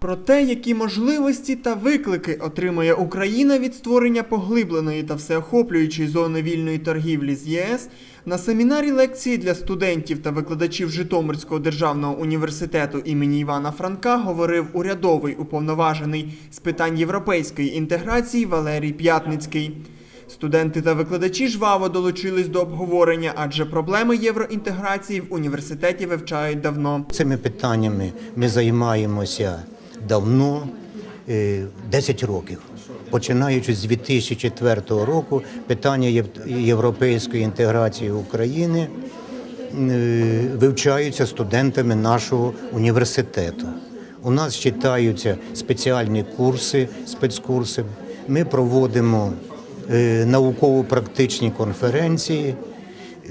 Про те, які можливості та виклики отримає Україна від створення поглибленої та всеохоплюючої зони вільної торгівлі з ЄС, на семінарі лекції для студентів та викладачів Житомирського державного університету імені Івана Франка говорив урядовий уповноважений з питань європейської інтеграції Валерій П'ятницький. Студенти та викладачі жваво долучились до обговорення, адже проблеми євроінтеграції в університеті вивчають давно. Цими питаннями ми займаємося давно, е, 10 років. Починаючи з 2004 року, питання єв- європейської інтеграції України е, вивчаються студентами нашого університету. У нас читаються спеціальні курси, спецкурси. Ми проводимо е, науково-практичні конференції,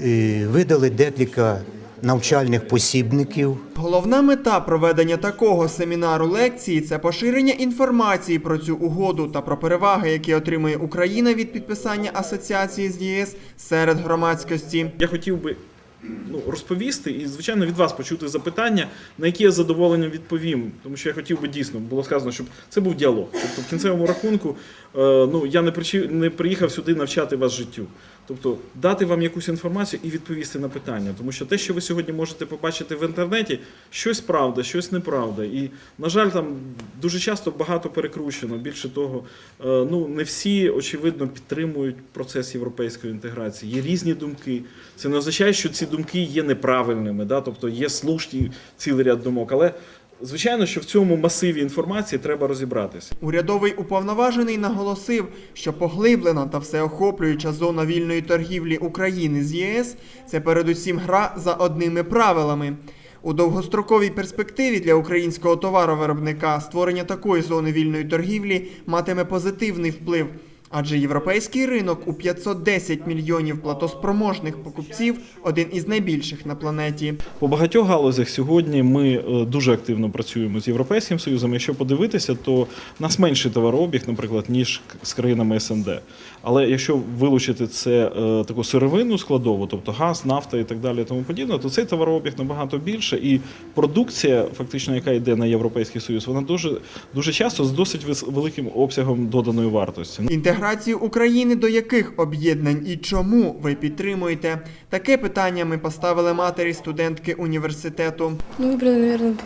е, видали декілька навчальних посібників. Головна мета проведення такого семінару лекції це поширення інформації про цю угоду та про переваги, які отримує Україна від підписання асоціації з ЄС серед громадськості. Я хотів би ну, розповісти і, звичайно, від вас почути запитання, на які я з задоволенням відповім. Тому що я хотів би дійсно, було сказано, щоб це був діалог. Тобто, в кінцевому рахунку, е, ну, я не приїхав сюди навчати вас життю. Тобто дати вам якусь інформацію і відповісти на питання. Тому що те, що ви сьогодні можете побачити в інтернеті, щось правда, щось неправда. І, на жаль, там дуже часто багато перекручено. Більше того, е, ну не всі очевидно підтримують процес європейської інтеграції. Є різні думки. Це не означає, що ці думки є неправильними, да? тобто є слушні цілий ряд думок. Але звичайно, що в цьому масиві інформації треба розібратися. Урядовий уповноважений наголосив, що поглиблена та всеохоплююча зона вільної торгівлі України з ЄС це передусім гра за одними правилами. У довгостроковій перспективі для українського товаровиробника створення такої зони вільної торгівлі матиме позитивний вплив. Адже європейський ринок у 510 мільйонів платоспроможних покупців один із найбільших на планеті. По багатьох галузях сьогодні ми е, дуже активно працюємо з Європейським Союзом. Якщо подивитися, то в нас менший товарообіг, наприклад, ніж з країнами СНД. Але якщо вилучити це е, таку сировинну складову, тобто газ, нафта і так далі, тому подібне, то цей товарообіг набагато більше. І продукція, фактично, яка йде на Європейський Союз, вона дуже дуже часто з досить великим обсягом доданої вартості. Інтеграцію України до яких об'єднань і чому ви підтримуєте? Таке питання ми поставили матері студентки університету. Ну, вибрали, мабуть,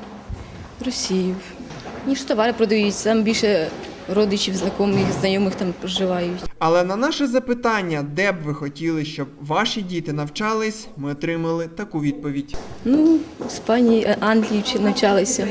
Росію. Ніж товари продаються, там більше родичів, знайомих, знайомих там проживають. Але на наше запитання, де б ви хотіли, щоб ваші діти навчались, ми отримали таку відповідь. Ну, в Іспанії, Англії чи навчалися.